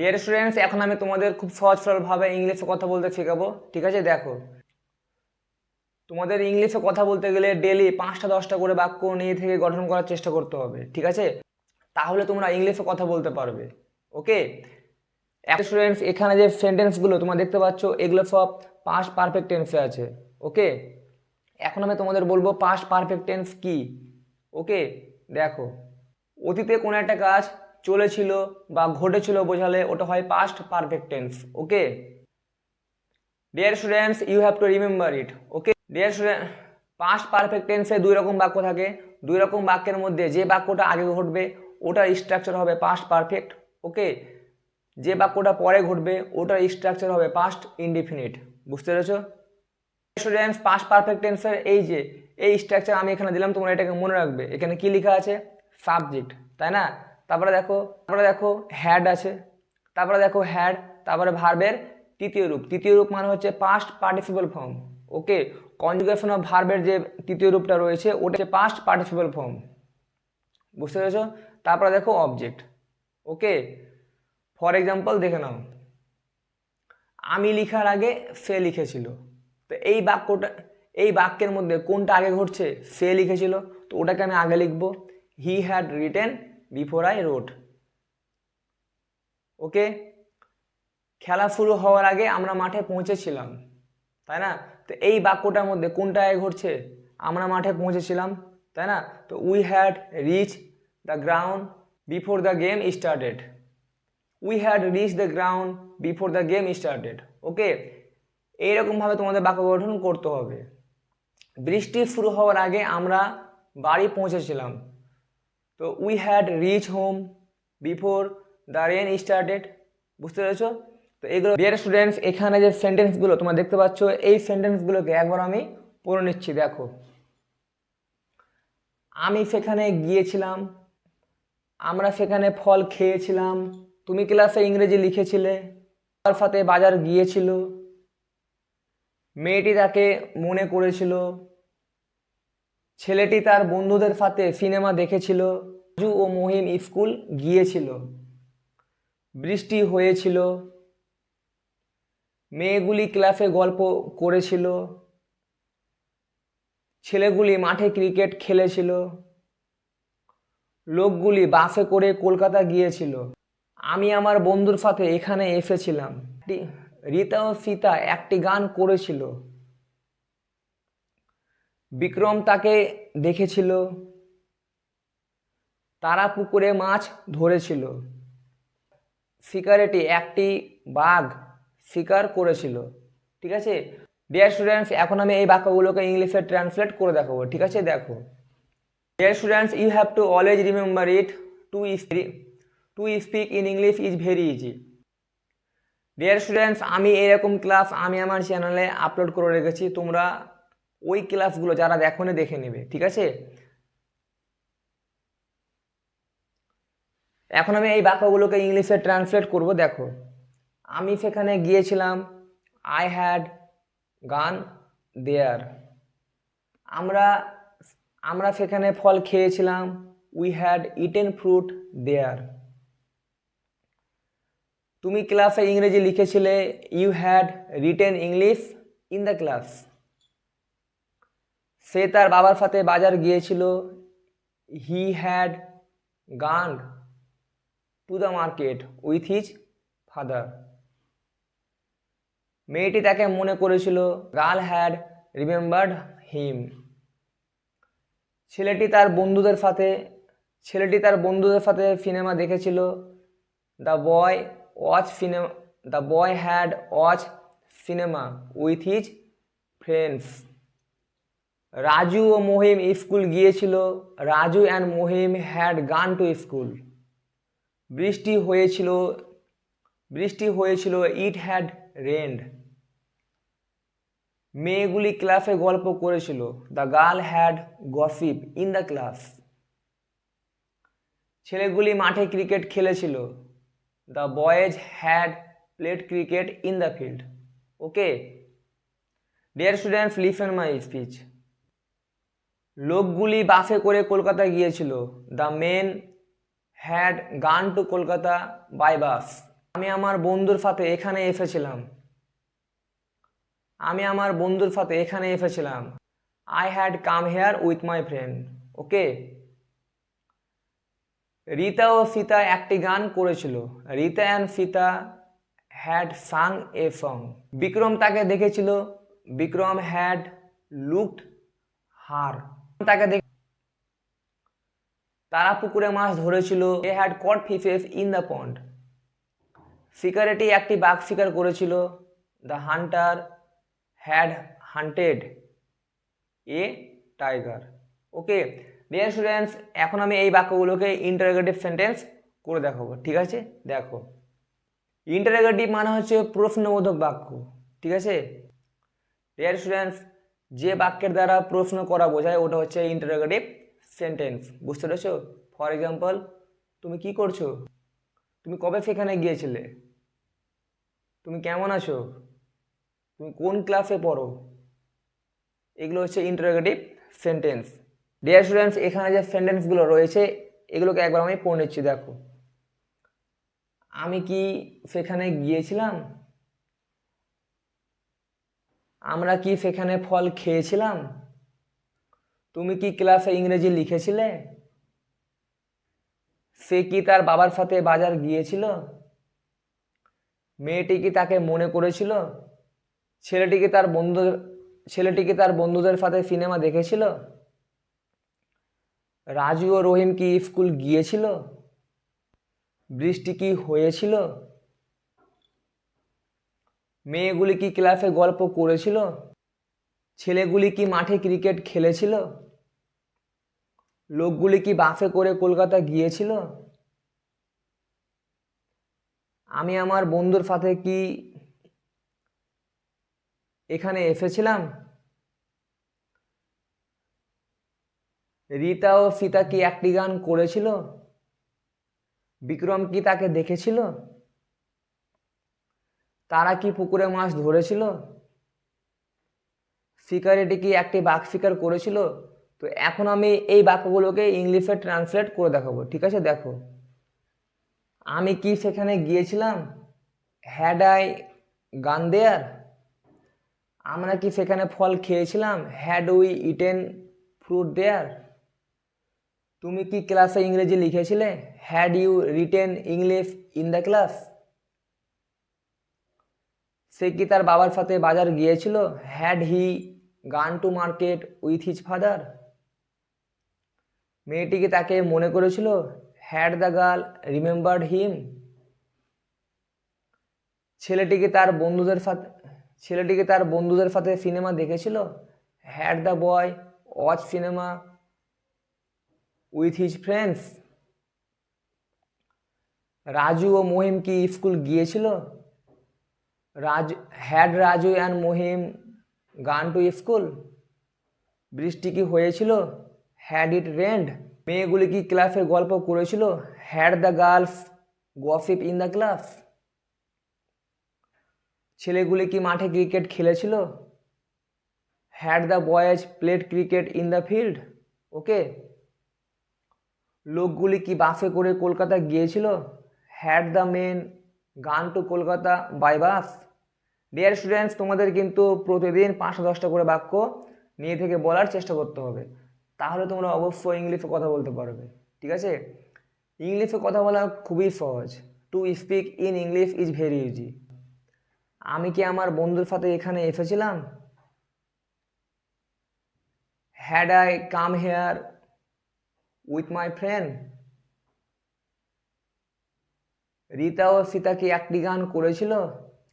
Deer students এখন আমি তোমাদের খুব সহজ সরলভাবে ইংলিশে কথা বলতে শেখাবো, ঠিক আছে? দেখো। তোমাদের ইংলিশে কথা বলতে গেলে ডেলি পাঁচটা, দশটা করে বাক্য নিয়ে থেকে গঠন করার চেষ্টা করতে হবে, ঠিক আছে? তাহলে তোমরা ইংলিশে কথা বলতে পারবে, ওকে? স্টুডেন্টস এখানে যে সেন্টেন্সগুলো তোমরা দেখতে পাচ্ছ, এগুলো সব পাস পারফেক্ট টেন্সে আছে, ওকে? এখন আমি তোমাদের বলব পাস পারফেক্ট টেন্স কি, ওকে? দেখো। অতীতে কোনো একটা কাজ চলেছিল বা ঘটেছিল বোঝালে ওটা হয় past perfect tense okay dear students you have to remember it okay dear student past perfect টেন্সে দুই রকম বাক্য থাকে। দুই রকম বাক্যের মধ্যে যে বাক্যটা আগে ঘটবে, ওটার স্ট্রাকচার হবে পাস্ট পারফেক্ট ওকে যে বাক্যটা পরে ঘটবে, ওটার স্ট্রাকচার হবে পাস্ট ইনডিফিনিট বুঝতে পেরেছ? স্টুডেন্টস পাস্ট পারফেক্ট টেন্সের এই যে, এই স্ট্রাকচার আমি এখানে দিলাম, তোমরা এটাকে মনে রাখবে। এখানে কি লেখা আছে? সাবজেক্ট তাই না? তারপরে দেখো তারপরে দেখো হ্যাড আছে। তারপরে দেখো হ্যাড তারপরে ভার্বের তৃতীয় রূপ। তৃতীয় রূপ মানে হচ্ছে past participle form okay conjugation of ভার্বের যে তৃতীয় রূপটা রয়েছে, ওটা হচ্ছে পাস্ট পার্টিসিপাল ফর্ম বুঝতে পেরেছ? তারপরে দেখো অবজেক্ট ওকে ফর এক্সাম্পল দেখে নাও। আমি লিখার আগে সে লিখেছিল। তো এই বাক্যটা, এই বাক্যের মধ্যে কোনটা আগে ঘটছে? সে লিখেছিল। তো ওটাকে আমি আগে লিখব। He had written before I rode okay খেলা শুরু হওয়ার আগে আমরা মাঠে পৌঁছেছিলাম, তাই না? তো এই বাক্যটার মধ্যে কোনটা আগে ঘটছে? আমরা মাঠে পৌঁছেছিলাম, তাই না? তো we had reach the ground before the game started we had reach the ground before the game started okay এইরকমভাবে তোমাদের বাক্য গঠন করতে হবে। বৃষ্টি শুরু হওয়ার আগে আমরা বাড়ি পৌঁছেছিলাম। তো we had reach home before the rain started বুঝতে পেরেছ? তো এগুলো ডিয়ার স্টুডেন্টস এখানে যে সেন্টেন্সগুলো তোমরা দেখতে পাচ্ছ, এই সেন্টেন্সগুলোকে একবার আমি পড়ে নিচ্ছি, দেখো। আমি সেখানে গিয়েছিলাম, আমরা সেখানে ফল খেয়েছিলাম, তুমি ক্লাসে ইংরেজি লিখেছিলে, তার সাথে বাজার গিয়েছিল, মেয়েটি তাকে মনে করেছিল, ছেলেটি তার বন্ধুদের সাথে সিনেমা দেখেছিল রাজু ও মহিম স্কুল গিয়েছিল। বৃষ্টি হয়েছিল। মেয়েগুলি ক্লাসে গল্প করেছিল। ছেলেগুলি মাঠে ক্রিকেট খেলেছিল। লোকগুলি বাসে করে কলকাতা গিয়েছিল। আমি আমার বন্ধুর সাথে এখানে এসেছিলাম। রীতা ও সীতা একটি গান করেছিল। বিক্রম তাকে দেখেছিল। তারা পুকুরে মাছ ধরেছিল। শিকারেটি একটি বাঘ শিকার করেছিল। ঠিক আছে? ডিয়ার স্টুডেন্টস এখন আমি এই বাক্যগুলোকে ইংলিশে ট্রান্সলেট করে দেখাবো। ঠিক আছে? দেখো। Dear students you have to always remember it to to speak in English is very easy dear students আমি এরকম ক্লাস আমি আমার চ্যানেলে আপলোড করে রেখেছি। তোমরা ওই ক্লাসগুলো যারা দেখো দেখে নেবে। ঠিক আছে? এখন আমি এই বাক্যগুলোকে ইংলিশে ট্রান্সলেট করব, দেখো। আমি সেখানে গিয়েছিলাম আই হ্যাড গান দেয়ার আমরা আমরা সেখানে ফল খেয়েছিলাম we had eaten fruit there তুমি ক্লাসে ইংরেজি লিখেছিলে you had written English in the class সে তার বাবার সাথে বাজার গিয়েছিল he had gone to the market with his father মেয়েটি তাকে মনে করেছিল গার্ল হ্যাড রিমেম্বার্ড হিম ছেলেটি তার বন্ধুদের সাথে, ছেলেটি তার বন্ধুদের সাথে সিনেমা দেখেছিল। The boy watch cinema the boy had watch cinema with his friends Raju O Mahim school গিয়েছিল। Raju and Mahim had gone to school বৃষ্টি হয়েছিল বৃষ্টি হয়েছিল ইট হ্যাড রেন্ড মেয়েগুলি ক্লাসে গল্প করেছিল the girl had gossip in the class ছেলেগুলি মাঠে cricket খেলেছিল the boys had played cricket in the field okay dear students listen my speech লোকগুলি বাসে করে কলকাতা গিয়েছিল the men had gone to Kolkata by bus আমি আমার বন্ধুর সাথে এখানে এসেছিলাম। আমি আমার বন্ধুর সাথে এখানে এসেছিলাম। I had come here with my friend okay Rita ও সীতা একটি গান করেছিল। Rita and Sita had sang a song Vikram তাকে দেখেছিল। বিক্রম হ্যাড লুকড হার তাকে তারা পুকুরে মাছ ধরেছিল। A had caught fishes in the pond শিকারেটি একটি বাঘ শিকার করেছিল। The hunter had hunted a tiger okay dear students এখন আমি এই বাক্যগুলোকে ইন্টারোগেটিভ সেন্টেন্স করে দেখাবো। ঠিক আছে? দেখো। ইন্টারোগেটিভ মানে হচ্ছে প্রশ্নবোধক বাক্য। ঠিক আছে? ডিয়ার স্টুডেন্টস যে বাক্যের দ্বারা প্রশ্ন করা বোঝায়, ওটা হচ্ছে ইন্টারোগেটিভ সেন্টেন্স বুঝতে পেরেছ? ফর এক্সাম্পল তুমি কি করছ? তুমি কবে সেখানে গিয়েছিলে? তুমি কেমন আছো? তুমি কোন ক্লাসে পড়ো? এগুলো হচ্ছে ইন্টারোগেটিভ সেন্টেন্স ডিয়ার স্টুডেন্টস এখানে যে সেন্টেন্সগুলো রয়েছে, এগুলোকে একবার আমি পড়ে নিচ্ছি, দেখো। আমি কি সেখানে গিয়েছিলাম? আমরা কি সেখানে ফল খেয়েছিলাম? তুমি কি ক্লাসে ইংরেজি লিখেছিলে? সে কি তার বাবার সাথে বাজার গিয়েছিল? মেয়েটি কি তাকে মনে করেছিল? ছেলেটি কি তার বন্ধু ছেলেটি কি তার বন্ধুদের সাথে সিনেমা দেখেছিল? রাজু ও রহিম কি স্কুল গিয়েছিল? বৃষ্টি কি হয়েছিল? মেয়েগুলি কি ক্লাসে গল্প করেছিল? ছেলেগুলি কি মাঠে ক্রিকেট খেলেছিল? লোকগুলি কি বাসে করে কলকাতা গিয়েছিল? আমি আমার বন্ধুর সাথে কি এখানে এসেছিলাম? রীতা ও সীতা কি একটি গান করেছিল? বিক্রম কি তাকে দেখেছিল? তারা কি পুকুরে মাছ ধরেছিল? শিকারিটি কি একটি বাঘ শিকার করেছিল? তো এখন আমি এই বাক্যগুলোকে ইংলিশে ট্রান্সলেট করে দেখাবো, ঠিক আছে? দেখো। আমি কি সেখানে গিয়েছিলাম? হ্যাড আই গান দেয়ার আমরা কি সেখানে ফল খেয়েছিলাম? Had we eaten fruit there তুমি কি ক্লাসে ইংরেজি লিখেছিলে? Had you written English in the class সে কি তার বাবার সাথে বাজার গিয়েছিল? Had he gone to market with his father মেয়েটিকে তাকে মনে করেছিল had the girl remembered him ছেলেটিকে তার বন্ধুদের সাথে, ছেলেটিকে তার বন্ধুদের সাথে সিনেমা দেখেছিল? Had the boy watch cinema with his friends Raju ও মহিম কি স্কুল গিয়েছিল? Raj had Raju and Mahim gone to school বৃষ্টি কি হয়েছিল? হ্যাড ইট রেন্ড মেয়েগুলি কি ক্লাসের গল্প করেছিল? Had the girls gossip in the class ছেলেগুলি কি মাঠে ক্রিকেট খেলেছিল? Had the boys played cricket in the field okay লোকগুলি কি বাসে করে কলকাতা গিয়েছিল? Had the men gone to Kolkata by bus dear students তোমাদের কিন্তু প্রতিদিন পাঁচশো দশটা করে বাক্য নিয়ে থেকে বলার চেষ্টা করতে হবে। তাহলে তোমরা অবশ্যই ইংলিশে কথা বলতে পারবে, ঠিক আছে? ইংলিশে কথা বলা খুবই সহজ। To speak in English is very easy আমি কি আমার বন্ধুর সাথে এখানে এসেছিলাম? Had I come here with my friend Rita ও সীতা কি একটি গান করেছিল?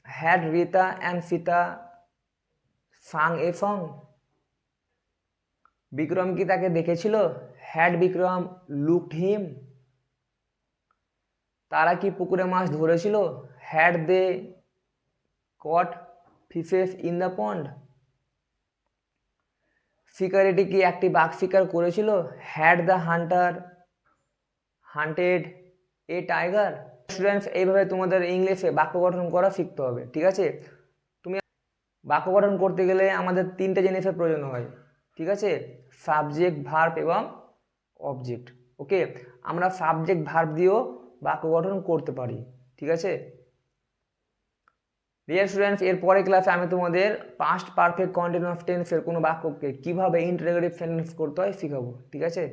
Had Rita and Sita sang a song Vikram কি তাকে দেখেছিল? হ্যাড বিক্রম লুকড হিম তারা কি পুকুরে মাছ ধরেছিল? Had they caught fishes in the pond শিকারিটি কি একটি বাঘ শিকার করেছিল? Had the hunter hunted a tiger students এইভাবে তোমাদের ইংলিশে বাক্য গঠন করা শিখতে হবে, ঠিক আছে? তুমি বাক্য গঠন করতে গেলে আমাদের তিনটে জিনিসের প্রয়োজন হয়, ঠিক আছে? সাবজেক্ট ভার্ব এবং অবজেক্ট ওকে আমরা সাবজেক্ট ভার্ব দিয়েও বাক্য গঠন করতে পারি, ঠিক আছে? ডিয়ার স্টুডেন্টস এর পরের ক্লাসে আমি তোমাদের পাস্ট পারফেক্ট কন্টিনিউয়াস টেন্সের কোনো বাক্যকে কীভাবে ইন্টারোগেটিভ সেন্টেন্স করতে হয় শেখাবো, ঠিক আছে?